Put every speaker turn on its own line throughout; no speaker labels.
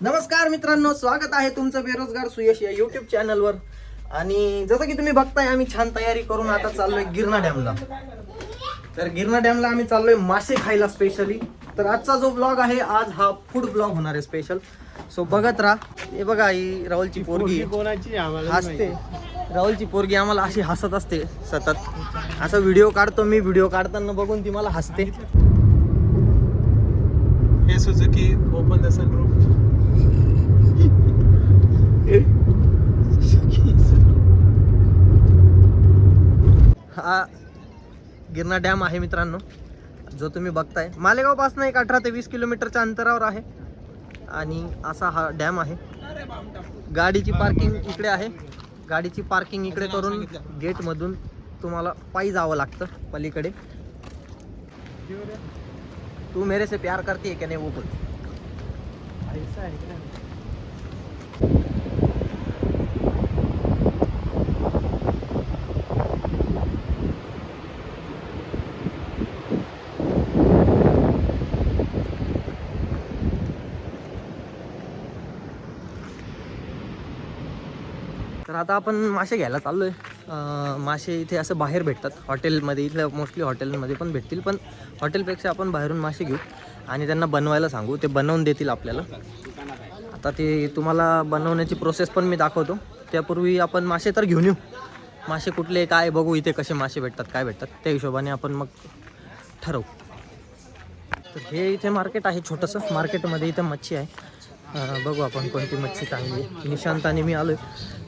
नमस्कार मित्रांनो स्वागत आहे तुमचं बेरोजगार सुयश या युट्यूब चॅनलवर आणि जसं की तुम्ही बघताय आम्ही छान तयारी करून आता चाललोय गिरणा डॅमला. तर गिरणा डॅमला आम्ही चाललोय मासे खायला स्पेशली तर आजचा जो ब्लॉग आहे आज हा फूड ब्लॉग होणार आहे स्पेशल सो बघत राहा. हे बघा ही राहुलची पोरगी.
कोणाची
हसते. राहुलची पोरगी आम्हाला अशी हसत असते सतत. असा व्हिडिओ काढतो मी व्हिडिओ काढताना बघून ती मला हसते.
हे सुझुकी ओपन द सनरूफ
हा गिरणा डॅम आहे मित्रांनो. जो तुम्ही बघताय. मालेगावपासून एक अठरा ते वीस किलोमीटरच्या अंतरावर आहे. आणि असा हा डॅम आहे. गाडीची पार्किंग इकडे आहे. गाडीची पार्किंग इकडे करून गेटमधून तुम्हाला पायी जावं लागतं पलीकडे. तू मेरे से प्यार करती है क्या नहीं वो बोल. तर आता आपण मासे घ्यायला चाललोय. आहे मासे इथे असं बाहेर भेटतात. हॉटेलमध्ये इथल्या मोस्टली हॉटेलमध्ये पण भेटतील पण हॉटेलपेक्षा आपण बाहेरून मासे घेऊ आणि त्यांना बनवायला सांगू. ते बनवून देतील आपल्याला. आता ते तुम्हाला बनवण्याची प्रोसेस पण मी दाखवतो. त्यापूर्वी आपण मासे तर घेऊन येऊ. मासे कुठले काय बघू इथे कसे मासे भेटतात काय भेटतात. त्या हिशोबाने आपण मग ठरवू. तर हे इथे मार्केट आहे छोटंसं. मार्केटमध्ये इथे मच्छी आहे. बघू आपण कोणती मच्छी चांगली निशांत आणि मी आलोय.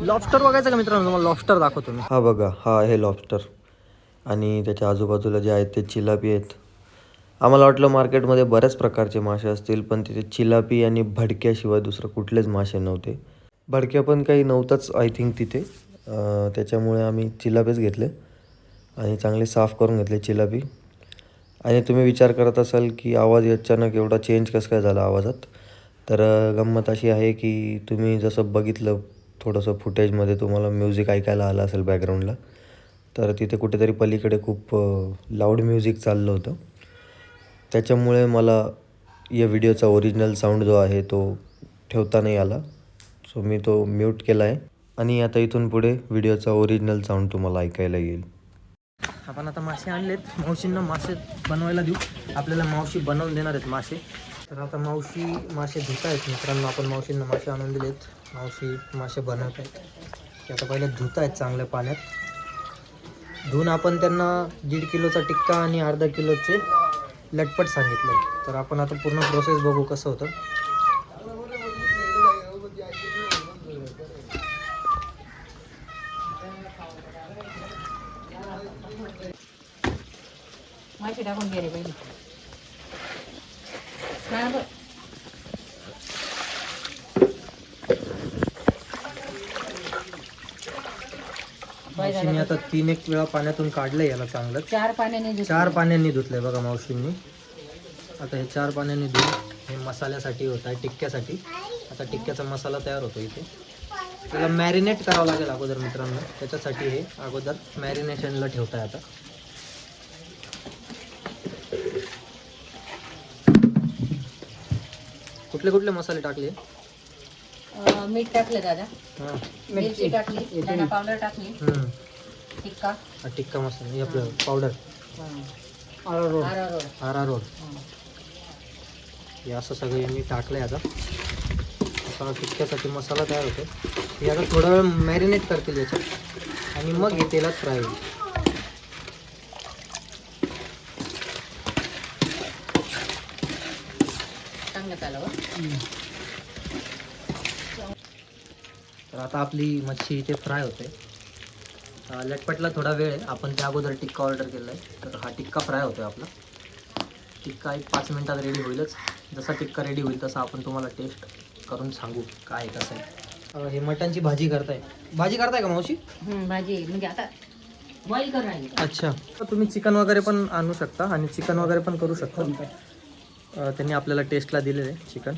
लॉबस्टर बघायचं का मित्रांनो? तुम्हाला लॉबस्टर दाखवतो मी.
हा बघा हा आहे लॉबस्टर आणि त्याच्या आजूबाजूला जे आहेत ते चिलापी आहेत. आम्हाला वाटलं मार्केटमध्ये बऱ्याच प्रकारचे मासे असतील पण तिथे चिलापी आणि भडक्याशिवाय दुसरं कुठलेच मासे नव्हते. भडक्या पण काही नव्हताच आय थिंक तिथे. त्याच्यामुळे आम्ही चिलापीच घेतले आणि चांगले साफ करून घेतले चिलापी. आणि तुम्ही विचार करत असाल की आवाज अचानक एवढा चेंज कसं काय झाला आवाजात? तर गंमत अशी आहे की तुम्ही जसं बघितलं थोडंसं फुटेजमध्ये तुम्हाला म्युझिक ऐकायला आलं असेल बॅकग्राऊंडला तर तिथे कुठेतरी पलीकडे खूप लाऊड म्युझिक चाललं होतं. त्याच्यामुळे मला या व्हिडिओचा ओरिजिनल साऊंड जो आहे तो ठेवता नाही आला. सो मी तो म्यूट केला आहे आणि आता इथून पुढे व्हिडिओचा ओरिजिनल साऊंड तुम्हाला ऐकायला येईल.
आपण आता मासे आणलेत. मावशींना मासे बनवायला देऊ. आपल्याला मावशी बनवून देणार आहेत मासे. तर आता मावशी मासे धुत आहेत. मित्रांनो आपण मावशींना मासे आणून दिलेत. मावशी मासे बनवत आहेत. ते आता पहिले धुत आहेत चांगल्या पाण्यात. धुवून आपण त्यांना दीड किलोचा टिक्का आणि अर्धा किलोचे लटपट सांगितलं तर आपण आता पूर्ण प्रोसेस बघू कसं होतं.
मासे टाकून गेले पहिले. बघ
मावशीने. आता तीन एक वेळा पाण्यातून काढलं याला चांगलं
चार पाण्याने धुतलं.
चार पाण्याने धुतलंय बघा मावशींनी. आता हे चार पाण्याने धुवून हे मसाल्यासाठी होत आहे टिक्क्यासाठी. आता टिक्क्याचा मसाला तयार होतो इथे. त्याला मॅरिनेट करावं लागेल अगोदर मित्रांनो. त्याच्यासाठी हे अगोदर मॅरिनेशनला ठेवताय आता. कुठले कुठले मसाले टाकले?
अं, मीठ टाकलं दादा.
हां.
मिरची टाकली पावडर टाकली.
हम्म.
टिक्का.
हा टिक्का मसाला हे आपलं पावडर.
अरारोट.
आरा रोड.
हं.
हे असं सगळं मी टाकलंय आता. आता टिक्क्यासाठी मसाला तयार होतो हे आता थोडा वेळ मॅरिनेट करतील याच्यात. आणि मग हे तेलात फ्राय होईल. तर आता आपली मच्छी इथे फ्राय होते. लटपटला थोडा वेळ आहे. आपण त्या अगोदर टिक्का ऑर्डर केला आहे. तर हा टिक्का फ्राय होतोय आपला. टिक्का एक पाच मिनिटात रेडी होईलच. जसा टिक्का रेडी होईल तसा आपण तुम्हाला टेस्ट करून सांगू काय आहे, कसं आहे. हे मटणची भाजी करताय. भाजी करताय का मावशी?
हं, भाजी म्हणजे आता बॉईल कर राहिली
अच्छा. तुम्ही चिकन वगैरे पण आणू शकता आणि चिकन वगैरे पण करू शकता. त्यांनी आपल्याला टेस्टला दिलेलं आहे चिकन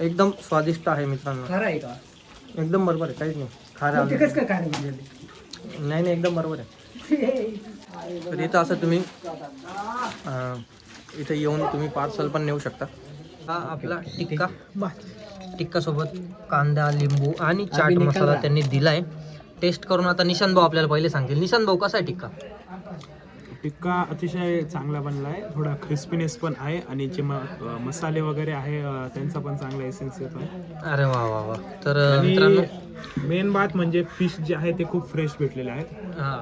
एकदम स्वादिष्ट आहे मित्रांनो.
खरं आहे का?
एकदम बरोबर आहे काहीच नाही. खारं
ते
आलं.
कसं काय काय म्हणजे?
नाही नाही एकदम बरोबर आहे. तर इथं असं तुम्ही अं, इथे येऊन तुम्ही पार्सल पण नेऊ शकता. हा आपला टिक्का. टिक्का सोबत कांदा लिंबू आणि चाट मसाला त्यांनी दिलाय. टेस्ट करून आता निशांत भाऊ आपल्याला पहिले सांगतील. निशांत भाऊ कसा आहे टिक्का?
टिक्का अतिशय चांगला बनला आहे थोडा क्रिस्पीनेस पण आहे आणि जे मसाले वगैरे आहे त्यांचा पण चांगला एसेन्स येतो
अरे वा वा वा. तर
मेन बात म्हणजे फिश जे आहे ते खूप फ्रेश भेटलेले आहेत.
हा.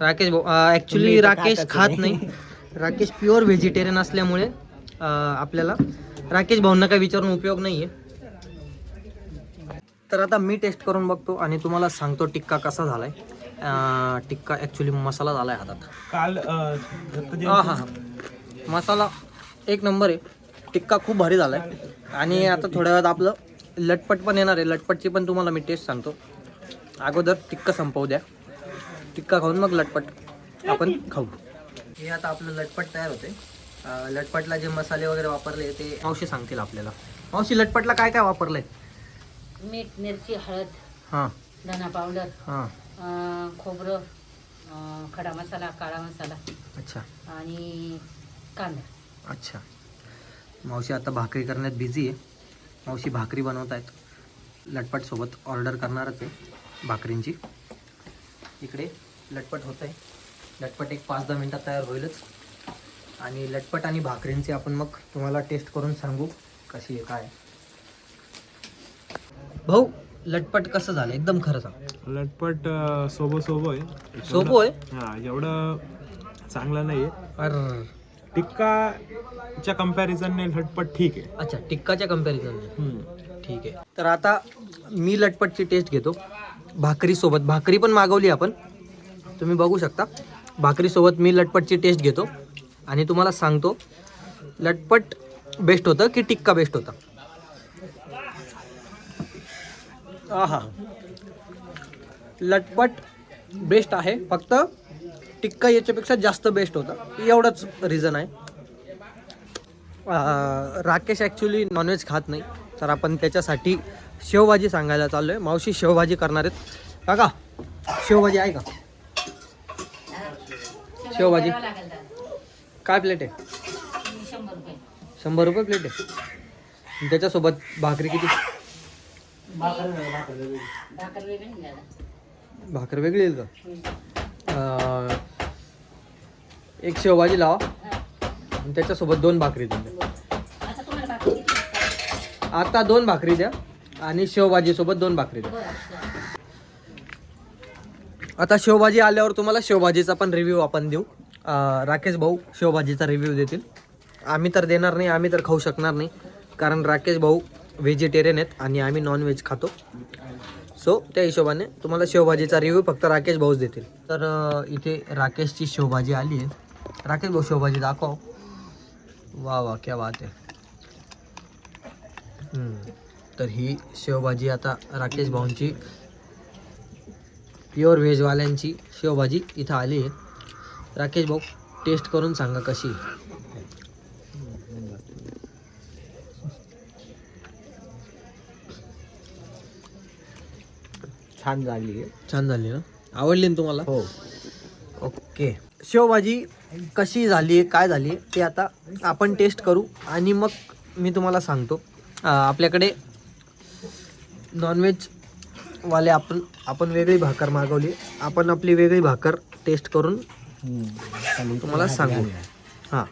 राकेश भाऊ ॲक्च्युली राकेश खात नाही. राकेश प्युअर व्हेजिटेरियन असल्यामुळे आपल्याला राकेश भाऊंना काही विचारून उपयोग नाही आहे तर आता मी टेस्ट करून बघतो आणि तुम्हाला सांगतो टिक्का कसा झालाय. अं, टिक्का ॲक्च्युली मसाला झालाय हातात.
काल
हा हा. मसाला एक नंबर आहे. टिक्का खूप भारी झालाय. आणि आता थोड्या वेळात आपलं लटपट पण येणार आहे. लटपटची पण तुम्हाला मी टेस्ट सांगतो. अगोदर टिक्का संपवू द्या. टिक्का खाऊन मग लटपट आपण खाऊ. हे आता आपलं लटपट तयार होते लटपटला जे मसाले वगैरे वापरले ते मावशी सांगतील आपल्याला. मावशी लटपटला काय काय वापरलंय?
मीठ मिरची हळद
हां.
धना पावडर.
हां.
खोबरं खडा मसाला काळा मसाला
अच्छा.
आणि कांदा.
अच्छा. मावशी आता भाकरी करण्यात बिझी आहे. मावशी भाकरी बनवत आहेत. लटपटसोबत ऑर्डर करणारच आहे भाकरींची. इकडे लटपट होत आहे लटपट एक पाच दहा मिनटात तयार होईलच. आणि लटपट आणि भाकरींची आपण मग तुम्हाला टेस्ट करून सांगू कशी आहे काय. भाऊ लटपट कसं झालं? एकदम खरं सांग.
लटपट सोबो सोबो आहे.
सोपं आहे?
हा एवढं चांगलं नाही आहे. टिक्काच्या कम्पॅरिझनने लटपट ठीक आहे.
अच्छा टिक्काच्या कंपॅरिझन
हम्म.
ठीक आहे. तर आता मी लटपटची टेस्ट घेतो. भाकरीसोबत. भाकरी पण मागवली आपण. तुम्ही बघू शकता. भाकरीसोबत मी लटपटची टेस्ट घेतो. आणि तुम्हाला सांगतो लटपट बेस्ट होतं की टिक्का बेस्ट होता? आहा. लटपट बेस्ट आहे. फक्त टिक्का याच्यापेक्षा जास्त बेस्ट होता. एवढंच रिझन आहे. राकेश ॲक्च्युली नॉनव्हेज खात नाही. तर आपण त्याच्यासाठी शेवभाजी सांगायला चाललो आहे मावशी शेवभाजी करणार आहेत. काका शेवभाजी आहे का? शेवभाजी. काय प्लेट आहे?
शंभर रुपये.
प्लेट आहे. त्याच्यासोबत भाकरी किती?
भाकर वेगळी
भाकर येईल का? अं, एक शेवभाजी लावा.
हा.
आणि त्याच्यासोबत दोन भाकरी द्या.
आता
दोन भाकरी द्या आणि शेवभाजीसोबत दोन भाकरी द्या. आता शेवभाजी आल्यावर तुम्हाला शेवभाजीचा पण रिव्ह्यू आपण देऊ. राकेश भाऊ शेवभाजीचा रिव्ह्यू देतील. आम्ही तर देणार नाही आम्ही तर खाऊ शकणार नाही. कारण राकेश भाऊ व्हेजिटेरियन आहेत आणि आम्ही नॉनव्हेज खातो. सो त्या हिशोबाने तुम्हाला शेवभाजीचा रिव्ह्यू फक्त राकेश भाऊच देतील. तर इथे राकेशची शेवभाजी आली आहे. राकेश भाऊ शेवभाजी दाखव. वा वा क्या वात आहे. तर ही शेवभाजी आता राकेश भाऊंची प्युअर व्हेजवाल्यांची शेवभाजी इथं आली आहे. राकेश भाऊ टेस्ट करून सांगा कशी
छान झाली आहे.
छान झाली ना? आवडली ना तुम्हाला?
हो.
ओके. शेवभाजी कशी झाली आहे काय झाली आहे ते आता आपण टेस्ट करू आणि मग मी तुम्हाला सांगतो. आपल्याकडे नॉनव्हेज वाले आपण आपण वेगळी भाकर मागवली आपण आपली वेगळी भाकर टेस्ट करून तुम्हाला सांगू. हां.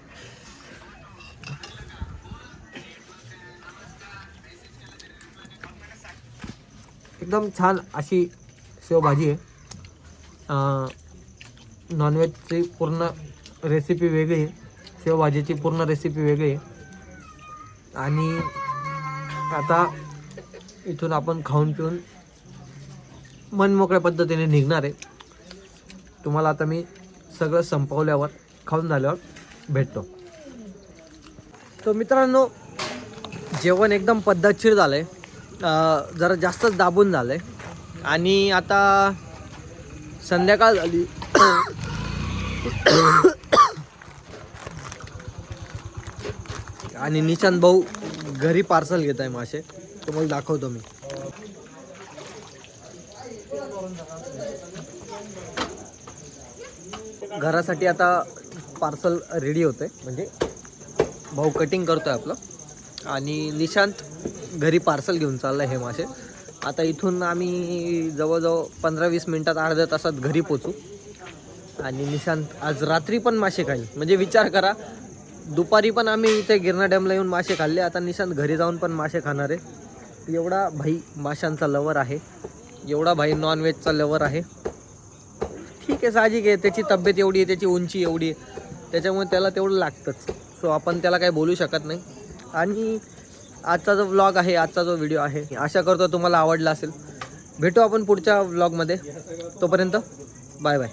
एकदम छान अशी शेवभाजी आहे. नॉनव्हेजची पूर्ण रेसिपी वेगळी आहे. शेवभाजीची पूर्ण रेसिपी वेगळी आहे. आणि आता इथून आपण खाऊन पिऊन मनमोकळ्या पद्धतीने निघणार आहे. तुम्हाला आता मी सगळं संपवल्यावर खाऊन झाल्यावर भेटतो. तर मित्रांनो जेवण एकदम पद्धतशीर झालं आहे जरा जास्तच दाबून झालं आहे आणि आता संध्याकाळ झाली. आणि निशांत भाऊ घरी पार्सल घेत आहे मासे. तुम्हाला दाखवतो मी. घरासाठी आता पार्सल रेडी होतं आहे म्हणजे भाऊ कटिंग करतोय आपलं. आणि निशांत घरी पार्सल घेऊन चाललं हे मासे. आता इथून आम्ही जवळजवळ पंधरा वीस मिनटात अर्ध्या तासात घरी पोचू आणि निशांत आज रात्री पण मासे खाईल. म्हणजे विचार करा दुपारी पण आम्ही इथे गिरणा डॅमला येऊन मासे खाल्ले. आता निशांत घरी जाऊन पण मासे खाणार आहे. एवढा भाई माशांचा लवर आहे. एवढा भाई नॉनव्हेजचा लवर आहे. ठीक आहे साहजिक आहे. त्याची तब्येत एवढी आहे त्याची उंची एवढी आहे. त्याच्यामुळे त्याला तेवढं लागतंच. सो आपण त्याला काही बोलू शकत नाही. आणि आजचा जो व्लॉग आहे आजचा जो व्हिडिओ आहे आशा करतो तुम्हाला आवडला असेल. भेटू आपण पुढच्या व्लॉगमध्ये तोपर्यंत बाय बाय